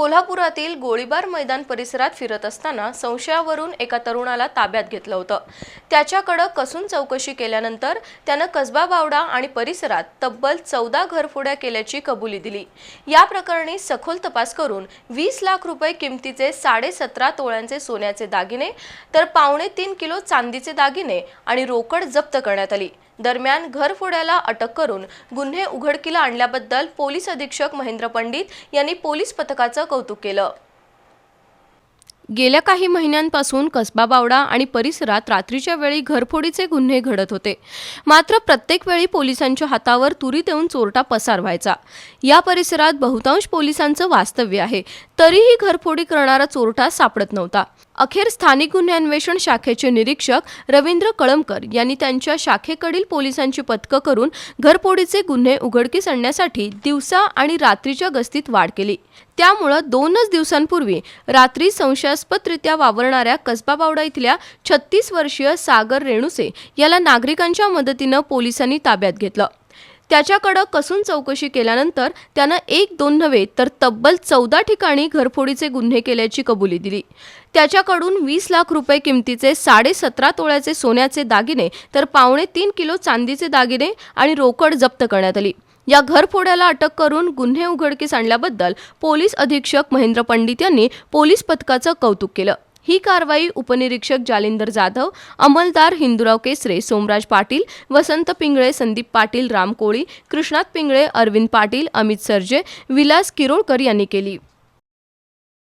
कोल्हापुरातील गोळीबार मैदान परिसरात फिरत असताना संशयावरून एका तरुणाला ताब्यात घेतलं होतं. त्याच्याकडं कसून चौकशी केल्यानंतर त्यानं कसबा बावडा आणि परिसरात तब्बल चौदा घरफोड्या केल्याची कबुली दिली. या प्रकरणी सखोल तपास करून वीस लाख रुपये किमतीचे साडेसतरा तोळ्यांचे सोन्याचे दागिने तर पावणे तीन किलो चांदीचे दागिने आणि रोकड जप्त करण्यात आली. दरम्यान घरफोड्याला अटक करून गुन्हे उघडकीला आणल्याबद्दल पोलीस अधीक्षक महेंद्र पंडित यांनी पोलीस पथकाचं कौतुक केलं. गेल्या काही महिन्यांपासून कसबा बावडा आणि परिसरात रात्रीच्या वेळी घरफोडीचे गुन्हे घडत होते. मात्र प्रत्येक वेळी पोलिसांच्या हातावर तुरी देऊन चोरटा पसार व्हायचा या परिसरात बहुतांश पोलिसांचं वास्तव्य आहे. तरीही घरफोडी करणारा चोरटा सापडत नव्हता. अखेर स्थानिक गुन्हे अन्वेषण शाखेचे निरीक्षक रवींद्र कळमकर यांनी त्यांच्या शाखेकडील पोलिसांची पथकं करून घरपोडीचे गुन्हे उघडकीस आणण्यासाठी दिवसा आणि रात्रीच्या गस्तीत वाढ केली. त्यामुळं दोनच दिवसांपूर्वी रात्री संशयास्पदरित्या वावरणाऱ्या कसबा बावडा इथल्या छत्तीस वर्षीय सागर रेणुसे याला नागरिकांच्या मदतीनं पोलिसांनी ताब्यात घेतलं. त्याच्याकडं कसून चौकशी केल्यानंतर त्यानं एक दोन नव्हे तर तब्बल चौदा ठिकाणी घरफोडीचे गुन्हे केल्याची कबुली दिली. त्याच्याकडून वीस लाख रुपये किमतीचे साडेसतरा तोळ्याचे सोन्याचे दागिने तर पावणे तीन किलो चांदीचे दागिने आणि रोकड जप्त करण्यात आली. या घरफोड्याला अटक करून गुन्हे उघडकीस आणल्याबद्दल पोलीस अधीक्षक महेंद्र पंडित यांनी पोलीस पथकाचं कौतुक केलं. ही कारवाई उपनिरीक्षक जालिंदर जाधव अंमलदार हिंदुराव केसरे सोमराज पाटील वसंत पिंगळे संदीप पाटील राम कोळी कृष्णात पिंगळे अरविंद पाटील अमित सरजे विलास किरोळकर यांनी केली.